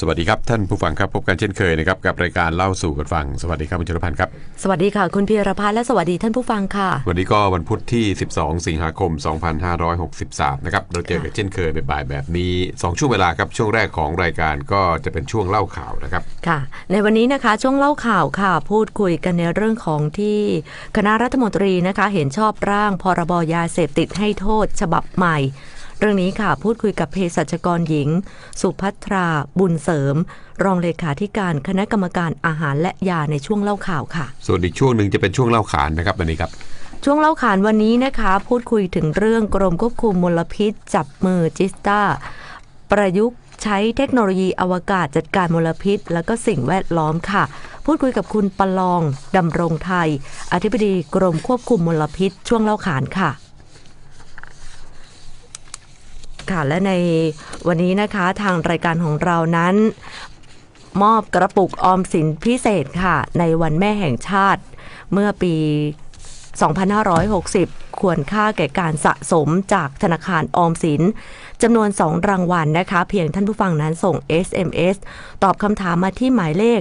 สวัสดีครับ ท่านผู้ฟังครับพบกันเช่นเคยนะครับกับรายการเล่าสู่กันฟัง สวัสดีครับคุณจรพันธ์ครับสวัสดีค่ะ คุณพีรพัฒน์และสวัสดีท่านผู้ฟังค่ะ วันนี้ก็วันพุธที่ 12 สิงหาคม 2563 นะครับเราเจอกันเช่นเคยบ่ายๆแบบนี้ 2 ช่วงเวลาครับช่วงแรกของรายการก็จะเป็นช่วงเล่าข่าวนะครับค่ะ ในวันนี้นะคะช่วงเล่าข่าวค่ะ พูดคุยกันในเรื่องของที่คณะรัฐมนตรีนะคะเห็นชอบร่างพรบยาเสพติดให้โทษฉบับใหม่ เรื่องนี้ค่ะพูดคุยกับเภสัชกรหญิง สุภัทรา บุญเสริม รองเลขาธิการคณะกรรมการอาหารและยาในช่วงเล่าข่าวค่ะ ส่วนอีกช่วงหนึ่งจะเป็นช่วงเล่าขานนะครับวันนี้ครับช่วงเล่าขานวันนี้นะคะ พูดคุยถึงเรื่องกรมควบคุมมลพิษ จับมือจิสตาประยุกต์ใช้เทคโนโลยีอวกาศจัดการมลพิษ แล้วก็สิ่งแวดล้อมค่ะ พูดคุยกับคุณปลองดำรงไทย อธิบดีกรมควบคุมมลพิษ ช่วงเล่าขานค่ะ ค่ะ และในวันนี้นะคะทางรายการของเรานั้น มอบกระปุกออมสินพิเศษค่ะ ในวันแม่แห่งชาติเมื่อปี 2560 ควรค่าแก่การสะสมจากธนาคารออมสิน จำนวน 2 รางวัลนะคะ เพียงท่านผู้ฟังนั้นส่ง SMS ตอบคำถามมาที่หมายเลข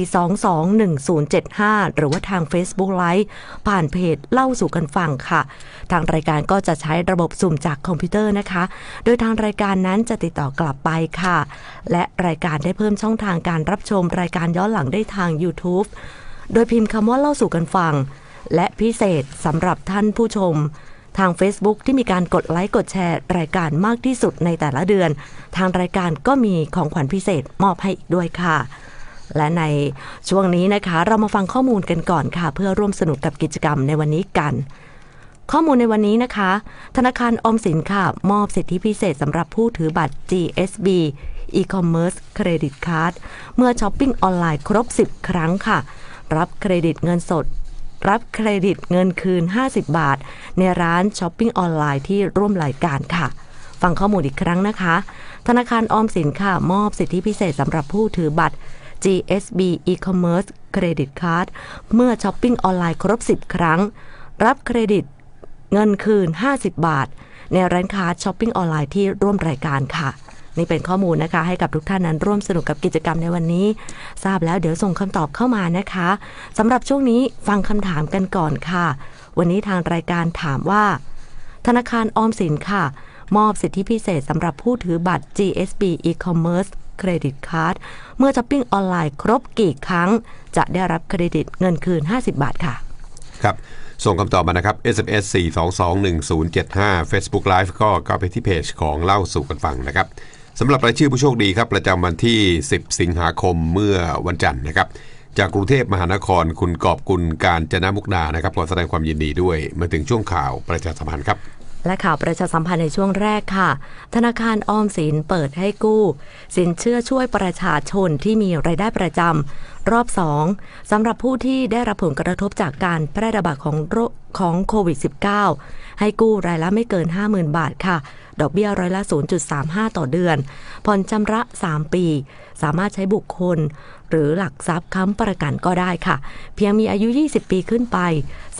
4221075 หรือว่าทาง Facebook Live ผ่านเพจเล่าสู่กันฟังค่ะ ทางรายการก็จะใช้ระบบสุ่มจากคอมพิวเตอร์นะคะ โดยทางรายการนั้นจะติดต่อกลับไปค่ะ และรายการได้เพิ่มช่องทางการรับชม รายการย้อนหลังได้ทาง YouTube โดยพิมพ์คำว่าเล่าสู่กันฟัง และพิเศษสำหรับท่านผู้ชม ทาง Facebook ที่มีการกดไลค์กดแชร์ รายการมากที่สุดในแต่ละเดือน ทางรายการก็มีของขวัญพิเศษมอบให้อีกด้วยค่ะ และในช่วงนี้นะคะ เรามาฟังข้อมูลกันก่อนค่ะ เพื่อร่วมสนุกกับกิจกรรมในวันนี้กันข้อมูลในวันนี้นะคะ ธนาคารออมสินค่ะ มอบสิทธิพิเศษสำหรับผู้ถือบัตร GSB e-commerce credit card เมื่อช้อปปิ้งออนไลน์ครบ 10 ครั้งค่ะ รับเครดิตเงินสด รับเครดิตเงินคืน 50 บาท ในร้านช้อปปิ้งออนไลน์ที่ร่วมรายการค่ะ ฟังข้อมูลอีกครั้งนะคะ ธนาคารออมสินค่ะ มอบสิทธิพิเศษสำหรับผู้ถือบัตร GSB e-commerce credit card เมื่อช้อปปิ้งออนไลน์ครบ 10 ครั้ง รับเครดิตเงินคืน 50 บาท ในร้านค้าช้อปปิ้งออนไลน์ที่ร่วมรายการค่ะ นี่เป็นข้อมูลนะคะ ให้กับทุกท่านนั้นร่วมสนุกกับกิจกรรมในวันนี้ ทราบแล้วเดี๋ยวส่งคำตอบเข้ามานะคะสำหรับช่วงนี้ฟังคำถามกันก่อนค่ะ วันนี้ทางรายการถามว่า ธนาคารออมสินค่ะ มอบสิทธิพิเศษสำหรับผู้ถือบัตร GSB e-commerce credit card เมื่อช้อปปิ้งออนไลน์ครบกี่ครั้ง จะได้รับเครดิตเงินคืน 50 บาทค่ะ ครับ ส่งคำตอบมานะครับ SMS 4221075 Facebook Live ก็เข้าไปที่เพจของเล่าสู่กันฟังนะครับ สำหรับรายชื่อผู้โชคดีครับ ประจำวันที่ 10 สิงหาคมเมื่อวันจันทร์นะครับ จากกรุงเทพมหานครคุณกอบกุลการจนะมุกดานะครับขอแสดงความยินดีด้วยมาถึงช่วงข่าวประชาสัมพันธ์ครับ และข่าวประชาสัมพันธ์ในช่วงแรกค่ะ ธนาคารออมสินเปิดให้กู้ สินเชื่อช่วยประชาชนที่มีรายได้ประจำรอบ 2สำหรับผู้ที่ได้รับผลกระทบจากการแพร่ระบาดของโรคของโควิด -19 ให้กู้รายละไม่เกิน 50,000 บาทค่ะ ดอกเบี้ยร้อยละ 0.35 ต่อเดือน ผ่อนชำระ 3 ปี สามารถใช้บุคคล หรือหลักทรัพย์ค้ำประกันก็ได้ค่ะ เพียงมีอายุ 20 ปีขึ้นไป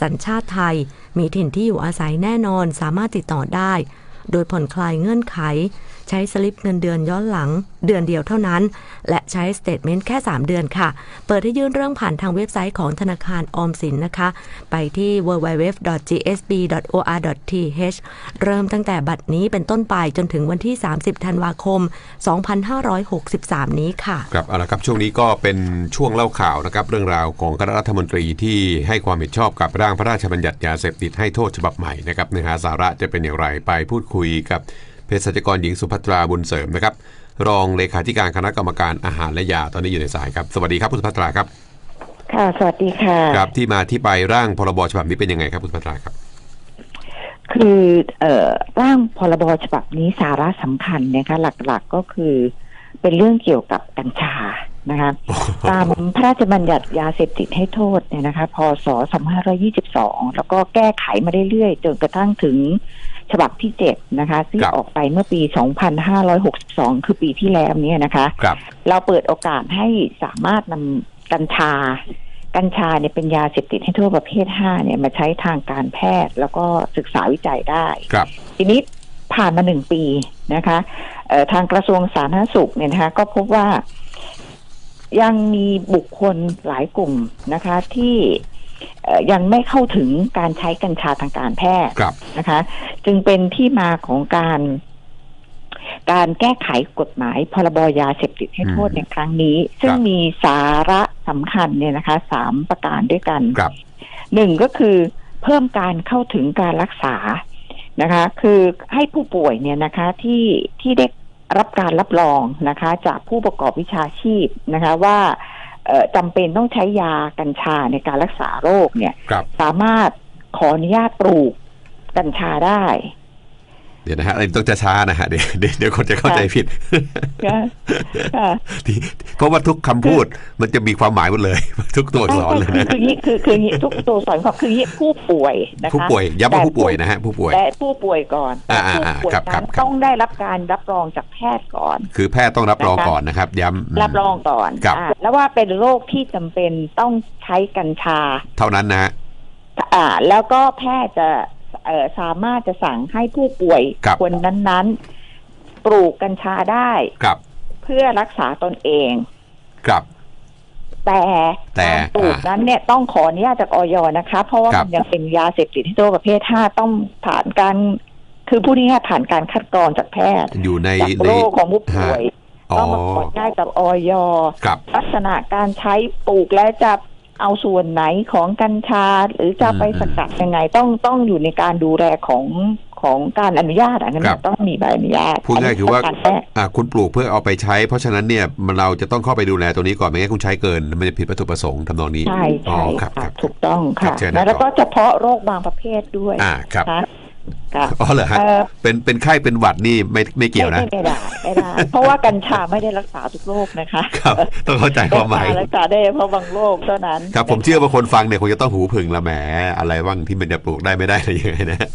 สัญชาติไทย มีถิ่นที่อยู่อาศัยแน่นอน สามารถติดต่อได้ โดยผ่อนคลายเงื่อนไข ใช้สลิปเงินเดือนย้อนหลังเดือนเดียวเท่านั้น และใช้สเตทเมนต์แค่ 3 เดือนค่ะ เปิดให้ยื่นเรื่องผ่านทางเว็บไซต์ของธนาคารออมสินนะคะ ไปที่ www.gsb.or.th เริ่มตั้งแต่บัดนี้เป็นต้นไปจนถึงวันที่ 30 ธันวาคม 2563 นี้ค่ะ ครับเอาละครับ ช่วงนี้ก็เป็นช่วงเล่าข่าวนะครับ เรื่องราวของคณะรัฐมนตรีที่ให้ความเห็นชอบกับร่างพระราชบัญญัติยาเสพติดให้โทษฉบับใหม่นะครับเนื้อหาสาระจะเป็นอย่างไรไปพูดคุยกับ ภสัชกรหญิงสุภัตราบุญเสริมนะครับรองเลขาธิการคณะกรรมการอาหารและยาตอนนี้อยู่ในสายครับ สวัสดีครับคุณสุภัตราครับ ค่ะ สวัสดีค่ะครับที่มาที่ไปร่างพรบฉบับนี้เป็นยังไงครับคุณสุภัตราครับ คือเอ่อร่างพรบฉบับนี้สาระสำคัญนะคะหลักๆก็คือ เป็นเรื่องเกี่ยวกับกัญชานะคะตามพระราชบัญญัติยาเสพติดให้โทษเนี่ยนะคะ พศ 2522 แล้วก็แก้ไขมาเรื่อยๆ จนกระทั่งถึง ฉบับที่7นะคะซึ่งครับออกไปเมื่อปี 2562 คือปีที่แล้วเนี่ยนะคะครับเราเปิดโอกาสให้สามารถนำกัญชา กัญชาเนี่ยเป็นยาเสพติดให้โทษประเภท5เนี่ยมาใช้ทางการแพทย์แล้วก็ศึกษาวิจัยได้ครับทีนี้ผ่านมาหนึ่งปีนะคะเอ่อทางกระทรวงสาธารณสุขเนี่ยนะคะก็พบว่ายังมีบุคคลหลายกลุ่มนะคะที่เอ่อ ยังไม่เข้าถึงการใช้กัญชาทางการแพทย์ครับนะคะ จึงเป็นที่มาของการการแก้ไขกฎหมายพรบยาเสพติดให้โทษอืมในครั้งนี้ ซึ่งครับมีสาระสำคัญเนี่ยนะคะสามประการด้วยกันครับหนึ่งก็คือเพิ่มการเข้าถึงการรักษานะคะ คือให้ผู้ป่วยเนี่ยนะคะที่ที่ได้รับการรับรองนะคะ จากผู้ประกอบวิชาชีพนะคะว่าเอ่อ จำเป็นต้องใช้ยากัญชาในการรักษาโรคเนี่ยครับสามารถขออนุญาตปลูกกัญชาได้ เดี๋ยวนะฮะอันนี้ต้องจะช้านะฮะเดี๋ยวเดี๋ยวเดี๋ยวคนจะเข้าใจผิดค่ะค่ะที่เพราะว่าทุกคำพูดมันจะมีความหมายหมดเลย ทุกตัวอักษรเลยคือนะคืองี้คือคืองี้ทุกตัวสอนความคืองี้ผู้ป่วยนะคะผู้ป่วยย้ำว่าแต่ผู้ป่วยนะฮะผู้ป่วยแต่ผู้ป่วยก่อนแต่อ่าผู้อ่าป่วยครับครันั้บนครับต้องได้รับการรับรองจากแพทย์ก่อน คือแพทย์ต้องรับรองก่อนนะครับ ย้ำอืมรับรองก่อนครับอ่าแล้วว่าเป็นโรคที่จำเป็นต้องใช้กัญชา เท่านั้นนะฮะอ่าแล้วก็แพทย์จะเอ่อ สามารถจะสั่งให้ผู้ป่วยครับ คนนั้นๆ ปลูกกัญชาได้ครับเพื่อรักษาตนเอง ครับ แต่แต่การปลูกอ่านั้นเนี่ยต้องขออนุญาตจากออยนะคะ เพราะว่าครับมันยังเป็นยาเสพติดที่โทษประเภทห้าต้องผ่านการ คือผู้นี้ผ่านการคัดกรองจากแพทย์อยู่ในจากในโรคของผู้ป่วยอ๋อต้องมาขออนุญาตจากออย ครับ ลักษณะการใช้ปลูกและจะ เอาส่วนไหนของกัญชา หรือจะไปอืมสกัดยังไงต้องต้องอยู่ในการดูแลของของการอนุญาตอันนั้นครับต้องมีใบอนุญาตพูดง่ายคือว่านนี้เป็นการแพทย์อ่าคุณปลูกเพื่อเอาไปใช้ เพราะฉะนั้นเนี่ยมันเราจะต้องเข้าไปดูแลตัวนี้ก่อนไม่งั้นคุณใช้เกิน มันจะผิดวัตถุประสงค์ทำนองนี้ใช่อ๋อใช่ครับคค่ะรับถูกต้องครัค่ะบเชิญนะแล้วก็ต่อเฉพาะโรคบางประเภทด้วยอ่าครับ ค่ะค่ะอ๋อเหรอฮะเอ่อเป็นเป็นไข้เป็นหวัดนี่ไม่ไม่เกี่ยวนะไม่ไม่ได้ไม่ได้เพราะว่ากัญชาไม่ได้รักษาทุกโรคนะคะครับต้องเข้าใจความหมายกัญชรักษาได้เฉพาะบางโรคเท่านั้นครับผมเชื่อว่าคนฟังเนี่ยคงจะต้องหูผึ่งละแหมอะไรบ้างที่มันจะปลูกได้ไม่ได้อะไรยังไงนะค่ะ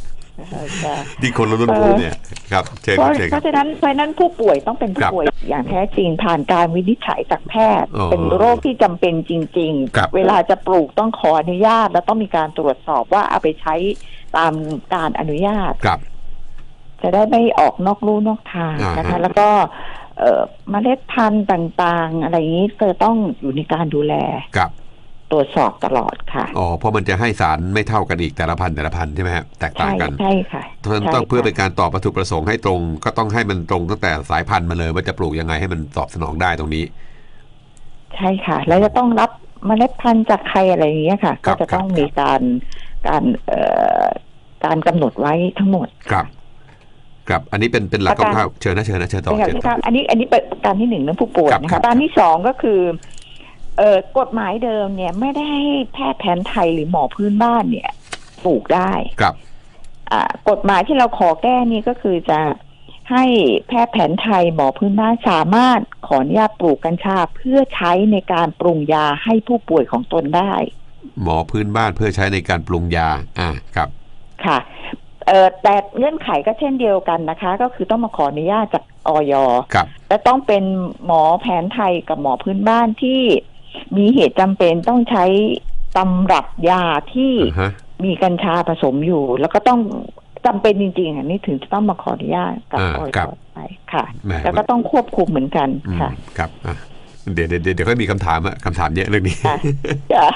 ที่คนรุ่นรู้เนี่ยครับเชิญเพครัราะบเชิญเพครับ ราะฉะนั้นเพราะฉะนั้นผู้ป่วยต้องเป็นคผู้รับป่วยอย่างแท้จริงผ่านการวินิจฉัยจากแพทย์ อ๋อเป็นโรคที่จำเป็นจริง ครับๆ เวลาจะปลูกต้องขออนุญาต แล้วต้องมีการตรวจสอบว่าเอาไปใช้ตามการอนุญาต ครับ จะได้ไม่ออกนอกลู่นอกทางอ่าฮะนะคะ แล้วก็เอ่อเมล็ดพันธุ์ต่างๆ อะไรอย่างนี้ก็ต้องอยู่ในการดูแล ครับ ตรวจสอบตลอดค่ะ อ๋อเพราะมันจะให้สารไม่เท่ากันอีกแต่ละพันธุ์แต่ละพันธุ์ใช่ไหมฮะแตกต่างใช่กันใช่ค่ะเพราะฉะนั้นใช่ต้องเพื่อเป็นค่ะการตอบวัตถุประสงค์ให้ตรง ก็ต้องให้มันตรงตั้งแต่สายพันธุ์มาเลย ว่าจะปลูกยังไงให้มันตอบสนองได้ตรงนี้ ใช่ค่ะ แล้วจะต้องรับเมล็ดพันธุ์จากใครอะไรอย่างเงี้ยค่ะครัก็บจะต้องมีการการเอ่อการกำหนดไว้ทั้งหมดครับครับ อันนี้เป็นเป็นหลักประการคร่าวๆเชิญนะเชิญนะเชิญต่อเป็นอย่างเชิญที่ต่อครับอันนี้อันนี้เป็นการที่หนึ่งเรื่องผู้ป่วยครับนะครัคะบการที่สองก็คือ เอ่อกฎหมายเดิมเนี่ยไม่ได้ให้แพทย์แผนไทยหรือหมอพื้นบ้านเนี่ยปลูกได้ครับอ่ากฎหมายที่เราขอแก้นี่ก็คือจะให้แพทย์แผนไทยหมอพื้นบ้านสามารถขออนุญาตปลูกกัญชาเพื่อใช้ในการปรุงยาให้ผู้ป่วยของตนได้ หมอพื้นบ้านเพื่อใช้ในการปรุงยา อ่าครับ ค่ะเอ่อแต่เงื่อนไขก็เช่นเดียวกันนะคะ ก็คือต้องมาขออนุญาตจากออยครับและต้องเป็นหมอแผนไทยกับหมอพื้นบ้านที่ มีเหตุจำเป็นต้องใช้ตำรับยาที่อ่าฮะมีกัญชาผสมอยู่ แล้วก็ต้องจำเป็นจริงๆอันนี้ถึงจะต้องมาขออนุญาตกับอ่าออยครับไปค่ะแหมแล้วก็ต้องควบคุมเหมือนกันอืมค่ะครับอะเดี๋ยวเดี๋ยวเดี๋ยวเดี๋ยวค่อยมีคำถามอะคำถามเยอะเรื่องนี้ค่ะจ้ะ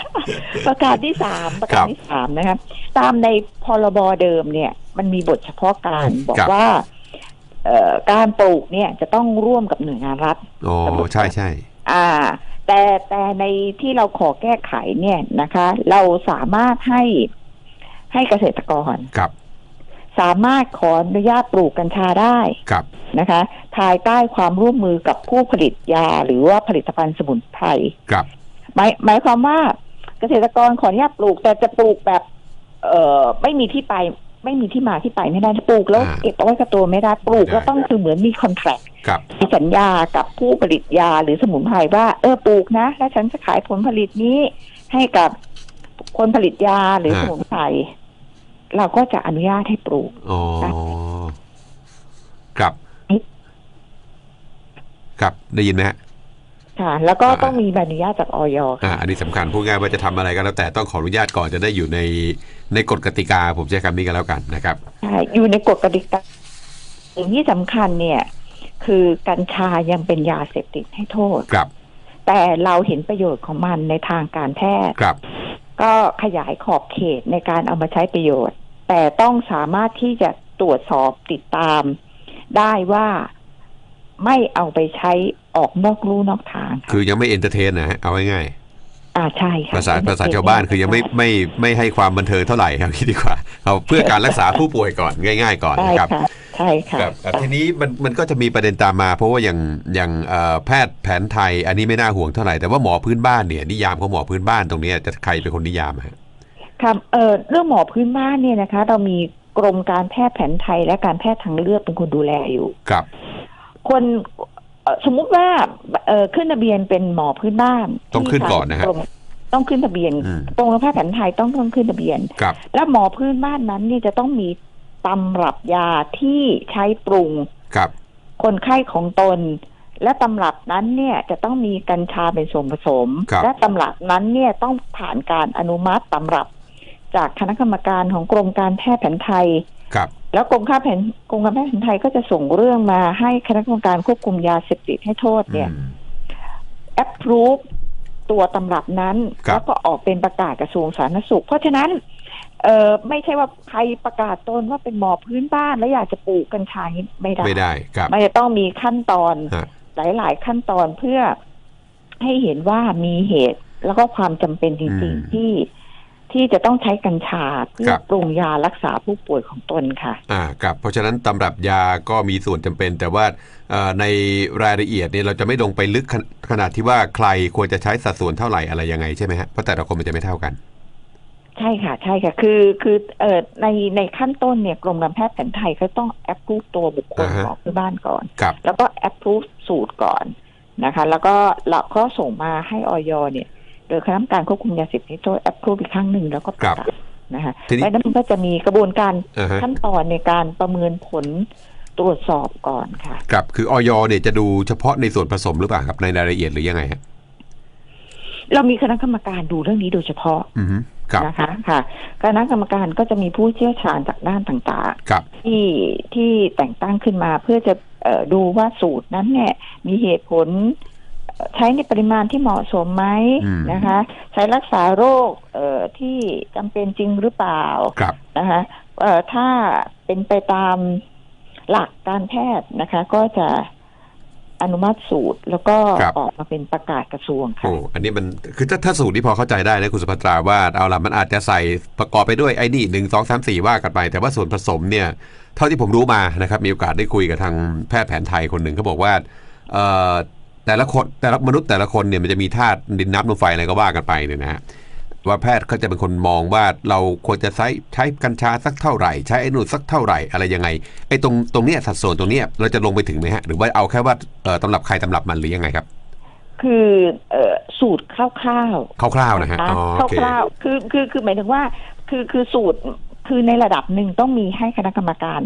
ประกาศที่สามประครักาศบที่สามนะครับ ตามในพรบเดิมเนี่ย มันมีบทเฉพาะการบอกครับว่าเอ่อการปลูกเนี่ยจะต้องร่วมกับหน่วยงานรัฐอ๋อใช่ใช่อ่า แต่แต่ในที่เราขอแก้ไขเนี่ยนะคะ เราสามารถให้ให้เกษตรกรครับ สามารถขออนุญาตปลูกกัญชาได้ครับนะคะ ภายใต้ความร่วมมือกับผู้ผลิตยาหรือว่าผลิตภัณฑ์สมุนไพรครับหมายหมายความว่าเกษตรกรขออนุญาตปลูกแต่จะปลูกแบบ เอ่อไม่มีที่ไป ไม่มีที่มาที่ไปไม่ได้ปลูกแล้วอ่าเก็บเอาไว้กับตัวไม่ได้ปลูกไม่ได้แล้วต้องคือเหมือนมีคอนแทรคครับมีสัญญากับผู้ผลิตยาหรือสมุนไพรว่าเออปลูกนะ แล้วฉันจะขายผลผลิตนี้ให้กับคนผลิตยาหรือสมุนไพรเราก็จะอนุญาตให้ปลูกอ๋อค่ะครับ ครับได้ยินไหมฮะ ค่ะ แล้วก็อ่าต้องมีใบอนุญาตจากออยอ่าค่ะอันนี้สำคัญพูดง่ายว่าจะทำอะไรก็แล้วแต่ต้องขออนุญาตก่อนจะได้อยู่ในในกฎกติกาผมใช้คำนี้กันแล้วกันนะครับ ใช่อยู่ในกฎกติกาสิ่งที่สำคัญเนี่ย คือกัญชายังเป็นยาเสพติดให้โทษ ครับแต่เราเห็นประโยชน์ของมันในทางการแพทย์ ครับก็ขยายขอบเขตในการเอามาใช้ประโยชน์ แต่ต้องสามารถที่จะตรวจสอบติดตาม ได้ว่าไม่เอาไปใช้ออกนอกลู่นอกทางค่ะคือยังไม่เอนเตอร์เทนนะฮะเอาง่ายอ่าใช่ค่ะๆภาษาภาษาชาวบ้านคือยังไม่ไม่ไม่ให้ความบันเทิงเท่าไหร่ครับคิดดีกว่าเอาเพื่อการรักษาผู้ป่วยก่อนง่าย ๆ ก่อนใช่นะครับค่ะใช่ค่ะครับอะทีนี้มันมันก็จะมีประเด็นตามมา เพราะว่าอย่างอย่างเอ่อแพทย์แผนไทย อันนี้ไม่น่าห่วงเท่าไหร่แต่ว่าหมอพื้นบ้านเนี่ยนิยามของหมอพื้นบ้านตรงเนี้ยจะใครเป็นคนนิยามฮะครับเอ่อเรื่องหมอพื้นบ้านเนี่ยนะคะ เรามีกรมการแพทย์แผนไทยและการแพทย์ทางเลือกเป็นคนดูแลอยู่ครับ คนเอ่อ สมมุติว่าเอ่อขึ้นทะเบียนเป็นหมอพื้นบ้านต้องขึ้นก่อนนะฮะที่ทางกรมต้องขึ้นทะเบียนอืมกรมการแพทย์แผนไทยต้องต้องขึ้นทะเบียนครับและหมอพื้นบ้านนั้นเนี่ยจะต้องมีตำรับยาที่ใช้ปรุงครับ คนไข้ของตน และตำรับนั้นเนี่ยจะต้องมีกัญชาเป็นส่วนผสมครับและตำรับนั้นเนี่ยต้องผ่านการอนุมัติตำรับ จากคณะกรรมการของกรมการแพทย์แผนไทยครับ แล้วกรมการแพทย์กรมการแพทย์แผนไทยก็จะส่งเรื่องมาให้คณะกรรมการควบคุมยาเสพติดให้โทษเนี่ยอืม approve ตัวตำรับนั้นครับแล้วก็ออกเป็นประกาศกระทรวงสาธารณสุข เพราะฉะนั้น เออไม่ใช่ว่าใครประกาศตนว่าเป็นหมอพื้นบ้าน แล้วอยากจะปลูกกัญชานี้ไม่ได้ไม่ได้ครับมันจะต้องมีขั้นตอนฮะหลายๆ ขั้นตอนเพื่อให้เห็นว่ามีเหตุแล้วก็ความจำเป็นจริงอืมๆที่ ที่จะต้องใช้กัญชาเพื่คอรับปรุงยารักษาผู้ป่วยของตนค่ะ อ่าครับเพราะฉะนั้นตำรับยาก็มีส่วนจำเป็น แต่ว่าเอ่อในรายละเอียดเนี่ยเราจะไม่ลงไปลึกขนขนาดที่ว่าใครควรจะใช้สัดส่วนเท่าไหร่อะไรยังไงใช่ไหมฮะเพราะแต่ละคนมันจะไม่เท่ากัน ใช่ค่ะ ใช่ค่ะ คือคือเอ่อในในขั้นต้นเนี่ยกรมการแพทย์แผนไทยก็ต้องแอปพูตัวบุคคลอ่าฮะหมอพื้นบ้านก่อนครับแล้วก็แอปพูสูตรก่อนนะคะ แล้วก็เราก็ส่งมาให้ออยเนี่ย โดยคณะกรรมการควบคุมยาเสพติดโดยแอปพูอีกครั้งหนึ่งแล้วก็ประกาศนะคะทีนี้แล้วนั้นมันก็จะมีกระบวนการอ่าฮะขั้นตอนในการประเมินผลตรวจสอบก่อนค่ะครับคือออยเนี่ยจะดูเฉพาะในส่วนผสมหรือเปล่าครับในรายละเอียดหรือยังไงฮะเรามีคณะกรรมการดูเรื่องนี้โดยเฉพาะอือฮึครับนะคะค่ะคณะกรรมการก็จะมีผู้เชี่ยวชาญจากด้านต่างครับๆที่ที่แต่งตั้งขึ้นมาเพื่อจะเอ่อดูว่าสูตรนั้นเนี่ยมีเหตุผลเอ่อ ใช้ในปริมาณที่เหมาะสมไหมอืมนะคะ ใช้รักษาโรคเอ่อที่จำเป็นจริงหรือเปล่าครับนะคะเอ่อถ้าเป็นไปตามหลักการแพทย์นะคะ ก็จะอนุมัติสูตรแล้วก็ครับ ออกมาเป็นประกาศกระทรวงค่ะ โอ้อันนี้มันคือถ้าถ้าสูตรที่พอเข้าใจได้นะคุณสุภัตราว่าเอาละมันอาจจะใส่ประกอบไปด้วยไอ้นี่หนึ่งสองสามสี่ว่ากันไป แต่ว่าส่วนผสมเนี่ย เท่าที่ผมรู้มานะครับ มีโอกาสได้คุยกับทางแพทย์แผนไทยคนหนึ่งเขาบอกว่าเอ่อ แต่ละคนแต่ละมนุษย์แต่ละคนเนี่ยมันจะมีธาตุดินน้ำลมไฟอะไรก็ว่ากันไปเนี่ยนะฮะว่าแพทย์เขาจะเป็นคนมองว่าเราควรจะใช้ใช้กัญชาสักเท่าไหร่ ใช้ไอ้นู่นสักเท่าไหร่อะไรยังไงไอ้ตรงตรงเนี้ยสัดส่วนตรงเนี้ยเราจะลงไปถึงไหมฮะหรือว่าเอาแค่ว่าเอ่อตำรับใครตำรับมันหรือยังไงครับ คือเอ่อสูตรคร่าวๆคร่าวๆนะฮะอ๋อโอเคคร่าวๆคือคือคือหมายถึงว่า คือคือสูตรคือในระดับหนึ่งต้องมีให้คณะกรรมการ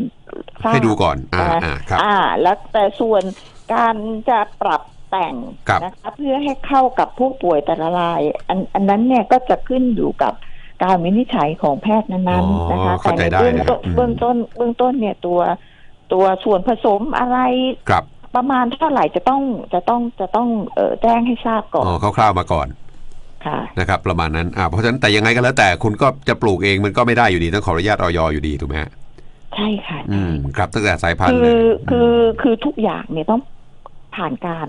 ทราบให้ดูก่อนอ่านะอ่าครับอ่า แล้วแต่ส่วนการจะปรับ แต่งครับนะคะเพื่อให้เข้ากับผู้ป่วยแต่ละรายอันอันนั้นเนี่ยก็จะขึ้นอยู่กับการวินิจฉัยของแพทย์นั้นอ๋อๆนะคะเข้าใจแต่ได้ในนะครับอืมเบื้องต้นเบื้องต้นเนี่ยตัวตัวส่วนผสมอะไรครับประมาณเท่าไหร่จะต้องจะต้องจะต้องเอ่อแจ้งให้ทราบก่ออ๋นอคร่าวๆมาก่อนค่ะนะครับประมาณนั้นอ่าเพราะฉะนั้นแต่ยังไงก็แล้วแต่คุณก็จะปลูกเองมันก็ไม่ได้อยู่ดีต้องขออนุญาตออยอยู่ดีถูกไหมฮะใช่ค่ะ อืใช่มครับตั้งแต่สายพันคืธุ์เลอยคือคือทุกอย่างเนี่ยต้องผ่านการ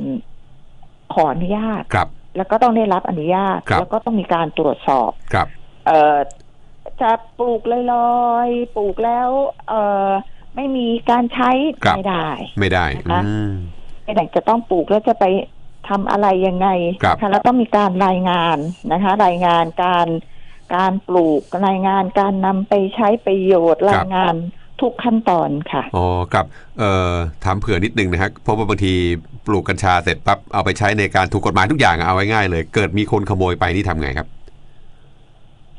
ขออนุญาต ครับ แล้วก็ต้องได้รับอนุญาต ครับ แล้วก็ต้องมีการตรวจสอบ ครับ เอ่อจะปลูกลอยๆ ปลูกแล้ว เอ่อไม่มีการใช้ครับ ไม่ได้ ไม่ได้นะคะ อืม ไม่ได้จะต้องปลูกแล้วจะไปทำอะไรยังไงครับ นะคะแล้วต้องมีการรายงานนะคะ รายงานการการปลูกรายงานการนำไปใช้ประโยชน์รายงาน ทุกขั้นตอนค่ะ อ๋อครับเอ่อถามเผื่อนิดนึงนะฮะเพราะว่าบางทีปลูกกัญชาเสร็จปั๊บเอาไปใช้ในการถูกกฎหมายทุกอย่างอะเอาไว้ง่ายเลย เกิดมีคนขโมยไปนี่ทำไงครับ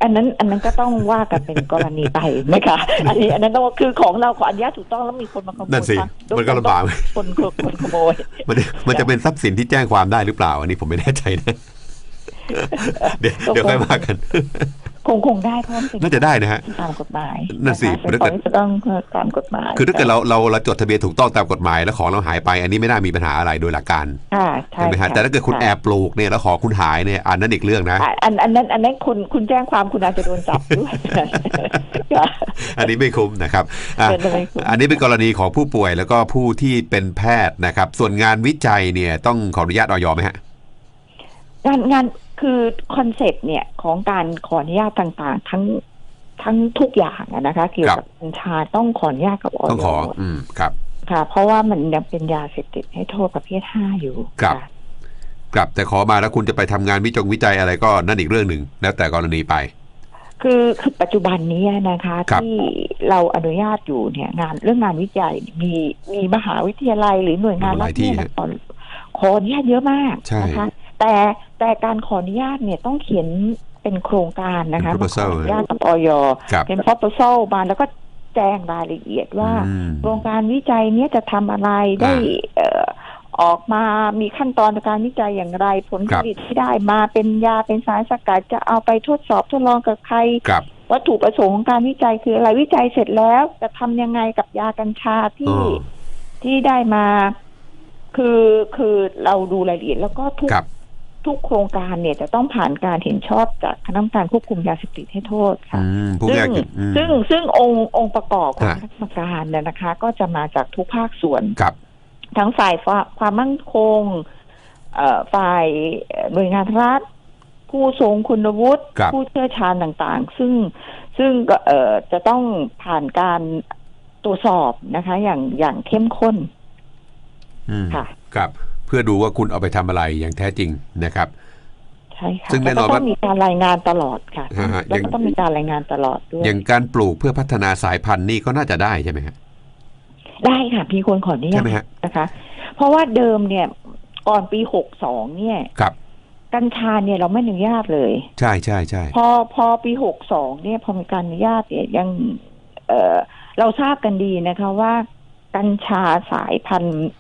อันนั้นอันนั้นก็ต้องว่ากันเป็นกรณีไปนะคะ อันนี้อันนั้นต้องคือของเราขออนุญาตถูกต้องแล้วมีคนมาขโมยนั่นสิปะมันก็ลำบาก คนคนคนขโมย มันมันจะเป็นทรัพย์สินที่แจ้งความได้หรือเปล่า อันนี้ผมไม่แน่ใจนะ เดี๋ยวเดี๋ยวค่อยว่ากัน คงคงได้เพราะมันเป็นน่าจะได้นะฮะตามกฎหมายนั่นสิะคะเป็นของที่จะต้องตามกฎหมาย คือถ้าเกิดเราเราเราจดทะเบียนถูกต้องตามกฎหมายแล้วของเราหายไป อันนี้ไม่น่ามีปัญหาอะไรโดยหลักการค่ะใช่ใช่ไหมฮะค่ะแต่ถ้าเกิดคุณะแอบปลูกเนี่ยแล้วของคุณหายเนี่ยอันนั้นอีกเรื่องนะอะอันอันนั้นอันนั้นคุณคุณแจ้งความคุณอาจจะโดนจับด้วยค่ะอันนี้ไม่คุ้มนะครับอะเป็นอะไรคุณอันนี้เป็นกรณีของผู้ป่วยแล้วก็ผู้ที่เป็นแพทย์นะครับ ส่วนงานวิจัยเนี่ยต้องขออนุญาตออยไหมฮะงานงาน คือคอนเซปต์เนี่ยของการขออนุญาตต่างๆ ทั้งทั้งทุกอย่างอะนะคะ เกี่ยวกับกัญชาต้องขออนุญาตกับออยต้องขอ อืมครับ ค่ะ เพราะว่ามันยังเป็นยาเสพติดให้โทษประเภทห้าอยู่ครับะกลับแต่ขอมาแล้วคุณจะไปทำงานวิจงวิจัยอะไรก็นั่นอีกเรื่องหนึ่งแล้วแต่กรณีไป คือคือปัจจุบันนี้นะคะครับที่เราอนุญาตอยู่เนี่ยงานเรื่องงานวิจัยมีมีมหาวิทยาลัยหรือหน่วยงานหลายที่รัฐเนี่ยขอขออนุญาตเยอะมากใช่นะคะ แต่แต่การขออนุญาตเนี่ยต้องเขียนเป็นโครงการนะคะเป็นมาขอ proposal อนุญาตกับออยครับเป็น proposal มาแล้วก็แจ้งรายละเอียดว่าอืมโครงการวิจัยเนี้ยจะทำอะไรได้เอ่อออกมามีขั้นตอนในการวิจัยอย่างไร ผลคผรับลิตที่ได้มาเป็นยาเป็นสารสกัดจะเอาไปทดสอบทดลองกับใครครับวัตถุประสงค์ของการวิจัยคืออะไรวิจัยเสร็จแล้วจะทำยังไงกับยากัญชาที่อ๋อที่ได้มา คือคือเราดูรายละเอียดแล้วก็ทุกครับ ทุกโครงการเนี่ยจะต้องผ่านการเห็นชอบจากคณะกรรมการควบคุมยาเสพติดให้โทษอืค่ะมผู้ซึ่งางนคืออืมซึ่งซึ่งองค์องค์ประกอบของฮะคณะกรรมการเนี่ยนะคะ ก็จะมาจากทุกภาคส่วนครับทั้งฝ่ายฝ่าความมั่นคงเอ่อฝ่ายเอ่อหน่วยงานรัฐ ผู้ทรงคุณวุฒิครับผู้เชี่ยวชาญต่างๆ ซึ่งซึ่งก็เอ่อจะต้องผ่านการตรวจสอบนะคะ อย่างอย่างเข้มข้นอืมค่ะครับ เพื่อดูว่าคุณเอาไปทำอะไรอย่างแท้จริงนะครับ ใช่ค่ะซึ่งแน่นอนล้วก็ว่าต้องมีการรายงานตลอดค่ะฮะฮะแล้วยัก็งต้องมีการรายงานตลอดด้วย อย่างการปลูกเพื่อพัฒนาสายพันธุ์นี่ก็น่าจะได้ใช่ไหมฮะ ได้ค่ะพี่ควรขออนุใช่ญาตไหมฮะ นะคะ เพราะว่าเดิมเนี่ยก่อนปีหกสองเนี่ย ครับ กัญชาเนี่ยเราไม่อนุญาตเลย ใช่ใช่ใช่พอพอปีหกสองเนี่ยพอมีการอนุญาตเนี่ยยังเออเราทราบกันดีนะคะว่า กัญชาสายพันธุ์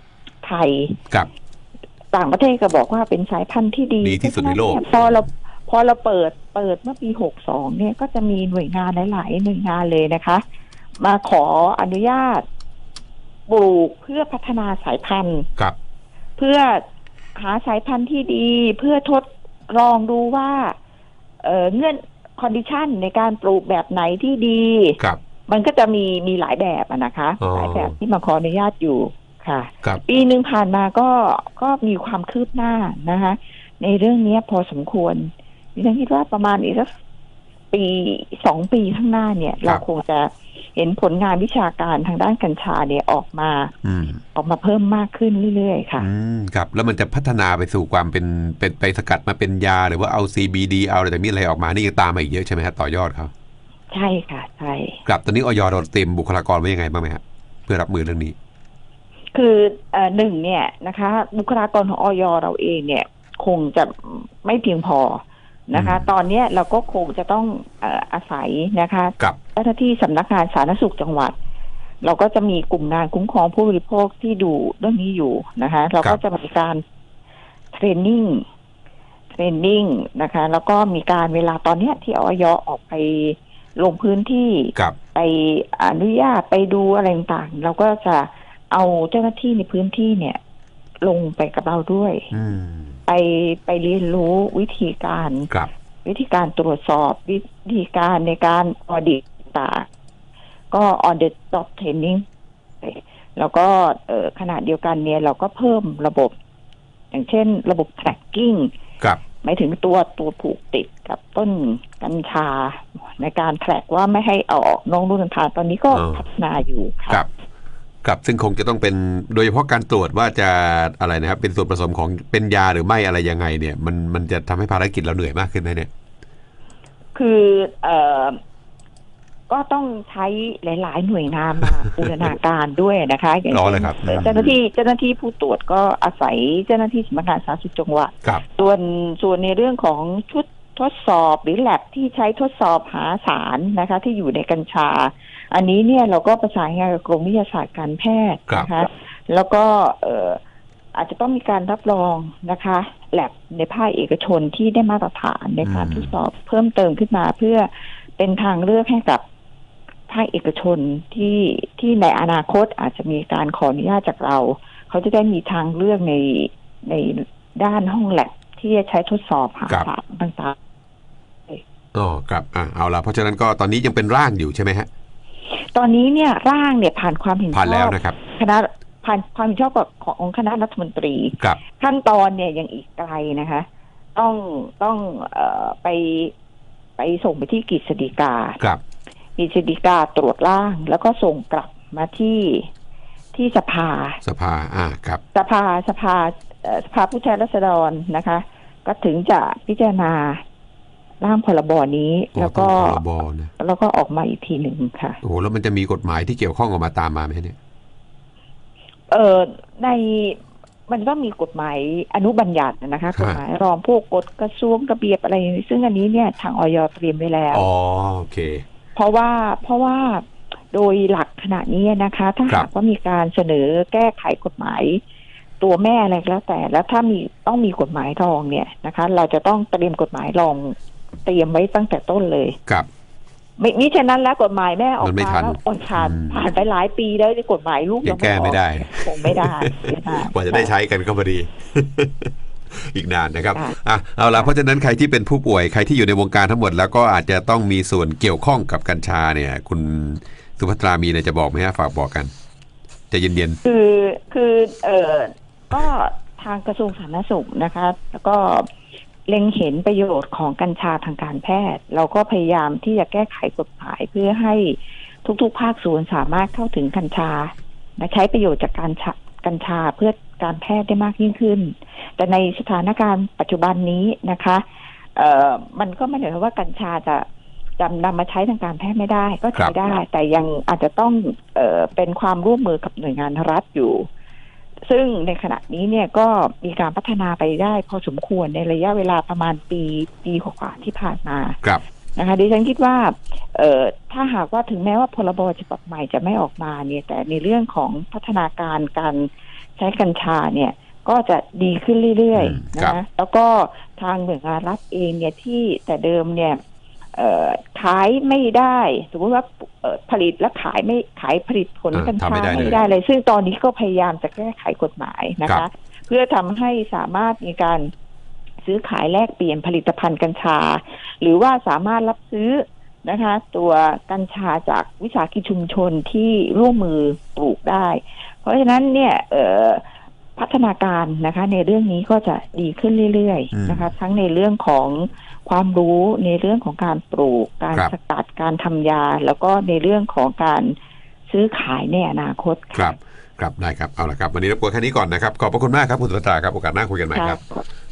ไทย ครับ ต่างประเทศก็บอกว่าเป็นสายพันธุ์ที่ดีดีที่สุดในโลกเพราะฉะนั้นเนี่ยพอเราพอเราเปิดเปิดเมื่อปีหกสองเนี่ยก็จะมีหน่วยงานหลาย ๆ หน่วยงานเลยนะคะ มาขออนุญาตปลูกเพื่อพัฒนาสายพันธุ์ครับ เพื่อหาสายพันธุ์ที่ดีเพื่อทดลองดูว่าเอ่อเงื่อนคอนดิชันในการปลูกแบบไหนที่ดีครับมันก็จะมีมีหลายแบบอะนะคะอ๋อหลายแบบที่มาขออนุญาตอยู่ ค่ะ ครับปีหนึ่งผ่านมาก็ก็มีความคืบหน้านะคะ ในเรื่องนี้พอสมควรดิฉันคิดว่าประมาณอีกสักปีสองปีข้างหน้าเนี่ย เราคงจะเห็นผลงานวิชาการทางด้านกัญชาเนี่ยออกมาอืมออกมาเพิ่มมากขึ้นเรื่อยๆ ค่ะอืมครับ แล้วมันจะพัฒนาไปสู่ความเป็นเป็นไปสกัดมาเป็นยา หรือว่าเอา CBD เอาอะไรแต่มีอะไรออกมานี่ยังตามมาอีกเยอะใช่ไหมฮะต่อยอดเขาใช่ค่ะใช่ครับตอนนี้ออยเราเตรียมบุคลากรไว้ยังไงบ้างไหมฮะเพื่อรับมือเรื่องนี้ คือเอ่อหนึ่งเนี่ยนะคะ บุคลากรของออยเราเองเนี่ย คงจะไม่เพียงพอนะคะอืมตอนเนี้ยเราก็คงจะต้องเอ่ออาศัยนะคะกับเจ้าหน้าที่สำนักงานสาธารณสุขจังหวัด เราก็จะมีกลุ่มงานคุ้มครองผู้บริโภคที่ดูเรื่องนี้อยู่นะคะ เราครัก็บจะมีการเทรนนิ่งเทรนนิ่งนะคะ แล้วก็มีการเวลาตอนเนี้ยที่ออยออกไปลงพื้นที่กับไปอนุญาตไปดูอะไรต่างๆ เราก็จะ เอาเจ้าหน้าที่ในพื้นที่เนี่ย ลงไปกับเราด้วยอืมไปไปเรียนรู้วิธีการกับวิธีการตรวจสอบวิธีการในการออดิตต่างๆก็ on the job training ไปแล้วก็เอ่อขณะเดียวกันเนี่ยเราก็เพิ่มระบบ อย่างเช่นระบบ tracking กับหมายถึงตัวตัวผูกติดกับต้นกัญชา ในการแทร็กว่าไม่ให้เอาออกนอกรุ่นทางตอนนี้ก็อ๋อพัฒนาอยู่ค่ะกั บกับซึ่งคงจะต้องเป็นโดยเฉพาะการตรวจว่าจะอะไรนะครับ เป็นส่วนผสมของเป็นยาหรือไม่อะไรยังไง เนี่ย มันมันจะทำให้ภารกิจเราเหนื่อยมากขึ้นไหมเนี่ย คือเอ่อก็ต้องใช้หลาย ๆ หน่วยงานมาบูรณาการด้วยนะคะอย่างรอเช่นเลยครับเอ่อเจ้าหน้าที่เจ้าหน้าที่ผู้ตรวจก็อาศัยเจ้าหน้าที่สำนักงานสาธารณสุขจังหวัดกับส่วนส่วนในเรื่องของชุด ทดสอบหรือแลบที่ใช้ทดสอบหาสารนะคะ ที่อยู่ในกัญชา อันนี้เนี่ยเราก็ประสานงานกับกรมวิทยาศาสตร์การแพทย์นะคะแล้วก็เอ่ออาจจะต้องมีการรับรองนะคะแลบในภาคเอกชนที่ได้มาตรฐานในการอืมทดสอบเพิ่มเติมขึ้นมาเพื่อเป็นทางเลือกให้กับภาคเอกชนที่ที่ในอนาคตอาจจะมีการขออนุญาตจากเรา เขาจะได้มีทางเลือกในในด้านห้องแลบที่จะใช้ทดสอบหาครับสารต่าง อ๋อครับอะเอาละเพราะฉะนั้นก็ตอนนี้ยังเป็นร่างอยู่ใช่ไหมฮะๆตอนนี้เนี่ยร่างเนี่ยผ่านความเห็นชผ่านอแล้วบนะครับ คณะผ่านความเห็นชอบของคณะรัฐมนตรี ครับ ขั้นตอนเนี่ยยังอีกไกลนะคะ ต้องต้องเอ่อไปไปส่งไปที่กฤษฎีกา ครับกฤษฎีกาตรวจร่าง แล้วก็ส่งกลับมาที่ที่สภา สภา อ่า ครับ สภาสภาเอ่อสภาผู้แทนราษฎรนะคะ ก็ถึงจะพิจารณา ร่างพรบนี้ แล้วก็อ๋อต้องพรบนะแล้วก็ออกมาอีกทีหนึ่งค่ะโอ้โหแล้วมันจะมีกฎหมายที่เกี่ยวข้องออกมาตามมาไหมเนี่ยเอ่อในมันก็มีกฎหมายอนุบัญญัตินะคะกฎหมายรองพวกกฎกระทรวงระเบียบอะไรอย่างนี้ซึ่งอันนี้เนี่ยทางออยเตรียมไว้แล้วอ๋อโอเค เพราะว่าเพราะว่าโดยหลักขณะนี้นะคะ ถ้าครัหาบกว่ามีการเสนอแก้ไขกฎหมายตัวแม่อะไรก็แล้วแต่แล้วถ้ามีต้องมีกฎหมายรองเนี่ยนะคะ เราจะต้องเตรียมกฎหมายรอง เตรียมไว้ตั้งแต่ต้นเลยครับไม่มิฉะนั้นแล้วกฎหมายแม่ออกมันไม่มาทันแล้วอ่อนขาดอืมผ่านไปหลายปีแล้วที่กฎหมายลูกยังแก้ไม่ได้คงไม่ได้ไม่ได้กว่าจะได้ใช้กันก็พอดีอีกนานนะครับค่ะอะเอาละเพราะฉะนั้นใครที่เป็นผู้ป่วยใครที่อยู่ในวงการทั้งหมด แล้วก็อาจจะต้องมีส่วนเกี่ยวข้องกับกัญชาเนี่ย คุณสุภัตรามีอะไรจะบอกไหมฮะฝากบอกกันใจะเย็นคือคือเอ่อก็ทางกระทรวงสาธารณสุขนะคะ แล้วก็ เล็งเห็นประโยชน์ของกัญชาทางการแพทย์ เราก็พยายามที่จะแก้ไขกฎหมายเพื่อให้ทุกๆ ภาคส่วนสามารถเข้าถึงกัญชาและใช้ประโยชน์จากการชะกัญชาเพื่อการแพทย์ได้มากยิ่งขึ้น แต่ในสถานการณ์ปัจจุบันนี้นะคะเอ่อมันก็ไม่ได้หมายความว่ากัญชาจะจะนำมาใช้ทางการแพทย์ไม่ได้ก็ครัใช้บได้ แต่ยังอาจจะต้องเอ่อเป็นความร่วมมือกับหน่วยงานรัฐอยู่ ซึ่งในขณะนี้เนี่ยก็มีการพัฒนาไปได้พอสมควรในระยะเวลาประมาณปีปีกว่าๆที่ผ่านมาๆครับนะคะดิฉันคิดว่า เอ่อถ้าหากว่าถึงแม้ว่าพรบฉบับใหม่จะไม่ออกมาเนี่ย แต่ในเรื่องของพัฒนาการการใช้กัญชาเนี่ย ก็จะดีขึ้นเรื่อยอืมๆครับนะแล้วก็ทางหน่วยงานรัฐเองเนี่ยที่แต่เดิมเนี่ยเอ่อ ขายไม่ได้ สมมติว่าเอ่อผลิตและขายไม่ขายผลิตผลอ่ากัญทำชาไม่ได้เลยไม่ได้เลย ซึ่งตอนนี้ก็พยายามจะแก้ไขกฎหมายนะครัคะบเพื่อทำให้สามารถมีการซื้อขายแลกเปลี่ยนผลิตภัณฑ์กัญชา หรือว่าสามารถรับซื้อนะคะ ตัวกัญชาจากวิสาหกิจชุมชนที่ร่วมมือปลูกได้ เพราะฉะนั้นเนี่ยเอ่อพัฒนาการนะคะ ในเรื่องนี้ก็จะดีขึ้นเรื่อยอืมๆนะคะ ทั้งในเรื่องของ ความรู้ในเรื่องของการปลูก การครับสกัดการทำยา แล้วก็ในเรื่องของการซื้อขายในอนาคตคค่ะรับ ครับได้ครับเอาละครับ วันนี้รบกวนแค่นี้ก่อนนะครับ ขอบพระคุณมากครับคุณสุภัตราครับโอกาสหน้าคุยกันใหม่ครับ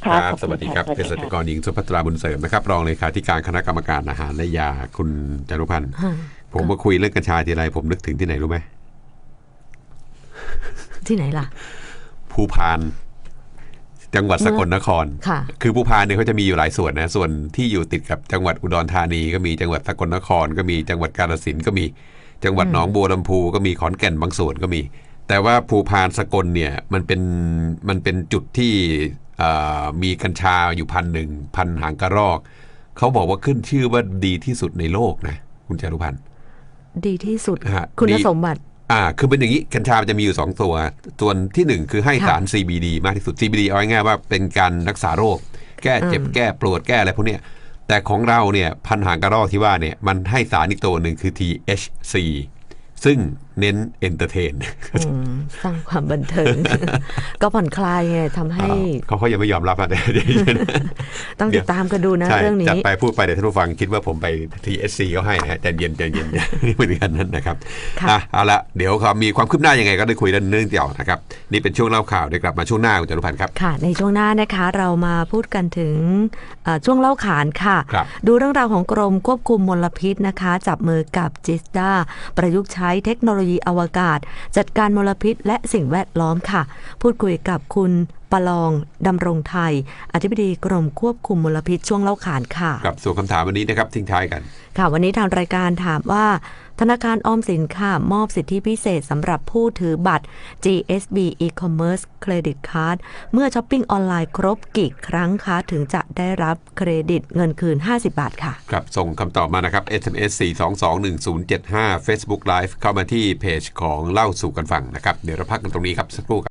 คค่ะรับขอณสวัสดีครับะเภสัชกรหญิงสุภัตราบุญเสริมนะครับรองเลขาธิการคณะกรรมการอาหารและยาคุณจารุพันธ์ฮะผมมาคุยเรื่องกัญชาทีไรผมนึกถึงที่ไหนรู้ไหมที่ไหนล่ะ ภูพาน จังหวัดสกลนคร ค่ะ คือภูพานเนี่ยเขาจะมีอยู่หลายส่วนนะ ส่วนที่อยู่ติดกับจังหวัดอุดรธานีก็มี จังหวัดสกลนคร ก็มี จังหวัดกาฬสินธุ์ก็มี จังหวัดอืมหนองบัวลำพูก็มี ขอนแก่นบางส่วนก็มี แต่ว่าภูพานสกลเนี่ยมันเป็นมันเป็นจุดที่เอ่อมีกัญชาอยู่พันหนึ่งพันหางกระรอก เขาบอกว่าขึ้นชื่อว่าดีที่สุดในโลกนะคุณจารุพันธ์ ดีที่สุด ฮะคุณดี สมบัติ อ่า คือเป็นอย่างนี้ กัญชามันจะมีอยู่สองตัว ส่วนที่หนึ่งคือให้ค่ะสาร CBD มากที่สุด CBD เอาง่ายๆว่าเป็นการรักษาโรค แก้เจ็บอืมแก้ปวดแก้อะไรพวกเนี้ยแต่ของเราเนี่ยพันหางกระรอกที่ว่าเนี่ยมันให้สารอีกตัวหนึ่งคือ THC ซึ่ง เน้นเอนเตอร์เทนอืมสร้างความบันเทิง ก็ผ่อนคลายไงทำให้เขาเขายังไม่ยอมรับนะเดี๋ยวเดี๋ยวต้องติดตามกันดูนะใช่เรื่องจัดนี้ไปพูดไปเดี๋ยวท่านผู้ฟังคิดว่าผมไป TSC เขาให้นะฮะใจเย็นใจเย็นนี่เหมือนกันนั้นนะครับค่ะอะเอาละเดี๋ยวเขามีความคืบหน้ายังไงก็ได้คุยเรื่องเรื่องเดียวนะครับ นี่เป็นช่วงเล่าข่าวเดี๋ยวกลับมาช่วงหน้าคุณจารุพันธ์ครับค่ะ ในช่วงหน้านะคะเรามาพูดกันถึงเอ่อช่วงเล่าขานค่ะครับดูเรื่องราวของกรมควบคุมมลพิษนะคะ จับมือกับจิสดาประยุกต์ใช้เทคโนโลยีอวกาศ จัดการมลพิษและสิ่งแวดล้อมค่ะ พูดคุยกับคุณประลองดำรงไทย อธิบดีกรมควบคุมมลพิษช่วงเล่าขานค่ะ กับส่วนคำถามวันนี้นะครับทิ้งท้ายกัน ค่ะวันนี้ทางรายการถามว่า ธนาคารออมสินค่ะ มอบสิทธิพิเศษสำหรับผู้ถือบัตร GSB e-commerce credit card เมื่อช้อปปิ้งออนไลน์ครบกี่ครั้งคะถึงจะได้รับเครดิตเงินคืน 50 บาทค่ะ ครับ ส่งคำตอบมานะครับ SMS 4221075 Facebook Live เข้ามาที่เพจของเล่าสู่กันฟังนะครับ เดี๋ยวเราพักกันตรงนี้ครับสักครู่ครับ